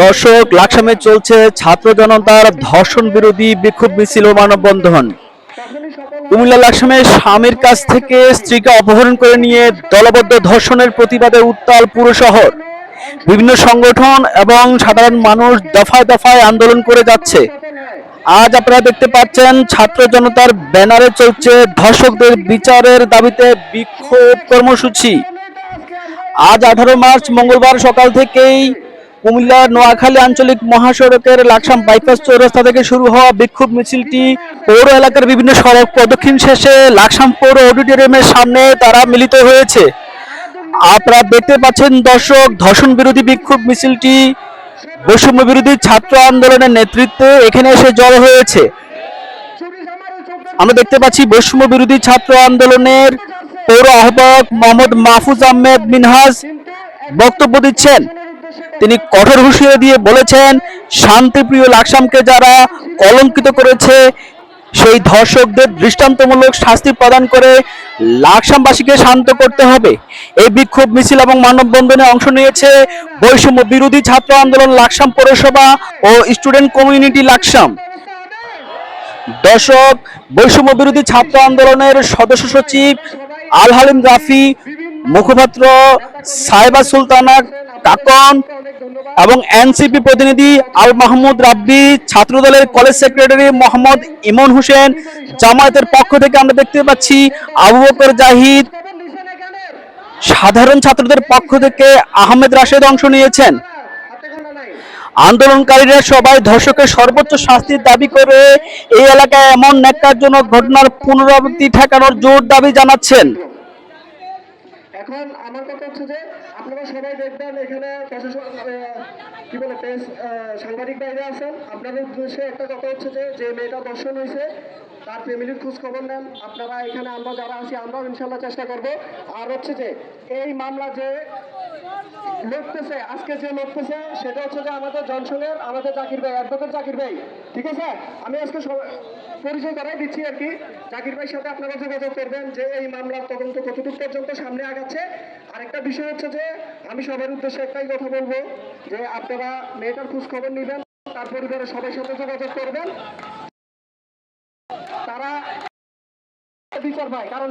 দর্শক, লাকসামে চলছে ছাত্র জনতার ধর্ষণ বিরোধী বিক্ষোভ মিছিল ও মানববন্ধন। কুমিল্লা লাকসামে স্বামীর কাছ থেকে স্ত্রীকে অপহরণ করে নিয়ে দলবদ্ধ ধর্ষণের প্রতিবাদে উত্তাল পুরো শহর। বিভিন্ন সংগঠন এবং সাধারণ মানুষ দফায় দফায় আন্দোলন করে যাচ্ছে। আজ আপনারা দেখতে পাচ্ছেন ছাত্র জনতার ব্যানারে চলছে ধর্ষকদের বিচারের দাবিতে বিক্ষোভ কর্মসূচি। আজ আঠারো মার্চ মঙ্গলবার সকাল থেকেই কুমিল্লা নোয়াখালী আঞ্চলিক মহাসড়কের লাকসাম বাইপাস চৌরাস্তা থেকে শুরু হওয়া বিক্ষোভ মিছিলটি পৌর এলাকার বিভিন্ন সড়ক প্রদক্ষিণ শেষে লাকসাম পৌর অডিটোরিয়ামের সামনে তারা মিলিত হয়েছে। আপনারা দেখতে পাচ্ছেন দর্শক, ধর্ষণ বিরোধী বিক্ষোভ মিছিলটি বৈষম্য বিরোধী ছাত্র আন্দোলনের নেতৃত্বে এখানে এসে জড়ো হয়েছে। আমরা দেখতে পাচ্ছি বৈষম্য বিরোধী ছাত্র আন্দোলনের পৌর আহ্বায়ক মোহাম্মদ মাহফুজ আহমেদ মিনহাজ বক্তব্য দিচ্ছেন। তিনি কঠোর হুঁশিয়ারি দিয়ে বলেছেন, শান্তিপ্রিয় লাকসামকে যারা কলঙ্কিত করেছে, সেই ধর্ষকদের দৃষ্টান্তমূলক শাস্তি প্রদান করে লাকসামবাসীকে শান্ত করতে হবে। এই বিক্ষোভ মিছিল এবং মানববন্ধনে অংশ নিয়েছে বৈষম্য বিরোধী ছাত্র আন্দোলন লাকসাম পৌরসভা ও স্টুডেন্ট কমিউনিটি লাকসাম। দর্শক, বৈষম্য বিরোধী ছাত্র আন্দোলনের সদস্য সচিব আল হালিম রাফি, মুখপাত্র সাইবা সুলতানা কাকন এবং এনসিপি প্রতিনিধি আল মাহমুদ রাব্বি, ছাত্রদলের কলেজ সেক্রেটারি মোহাম্মদ ইমন হোসেন, জামায়াতের পক্ষ থেকে আমরা দেখতে পাচ্ছি আবু বকর জাহিদ। সাধারণ ছাত্রদের পক্ষ থেকে আহমেদ রাশেদ অংশ নিয়েছেন। আন্দোলনকারীরা সবাই ধর্ষকের সর্বোচ্চ শাস্তির দাবি করে এই এলাকায় এমন ন্যাক্কারজনক ঘটনার পুনরাবৃত্তি ঠেকানোর জোর দাবি জানাচ্ছেন। এখন আমার কথা হচ্ছে যে আপনারা সবাই দেখবেন এখানে কি বলে, প্রেস সাংবাদিক বাইরে আছেন। আপনাদের উদ্দেশ্যে একটা কথা হচ্ছে যে যে মেয়েটা দর্শন হয়েছে, তার ফ্যামিলির খোঁজ খবর নেন। আপনারা এখানে আমরা যারা আছি, আমরাও ইনশাল্লাহ চেষ্টা করব। আর হচ্ছে যে, এই মামলা যে আজকে যে সেটা হচ্ছে যে আমাদের আমাদের জাকির ভাই, অ্যাডভোকেট জাকির ভাই। ঠিক আছে? আমি আজকে পরিচয় করাই দিচ্ছি আর কি। জাকির ভাইয়ের সাথে আপনারা যোগাযোগ করবেন যে এই মামলার তদন্ত কতটুকু পর্যন্ত সামনে আগাচ্ছে। আরেকটা বিষয় হচ্ছে যে, আমি সবার উদ্দেশ্যে একটাই কথা বলব, যে আপনারা মেয়েটার খোঁজ খবর নেবেন, তার পরিবারের সবাই সাথে যোগাযোগ করবেন। তারা বিচার পায় কারণ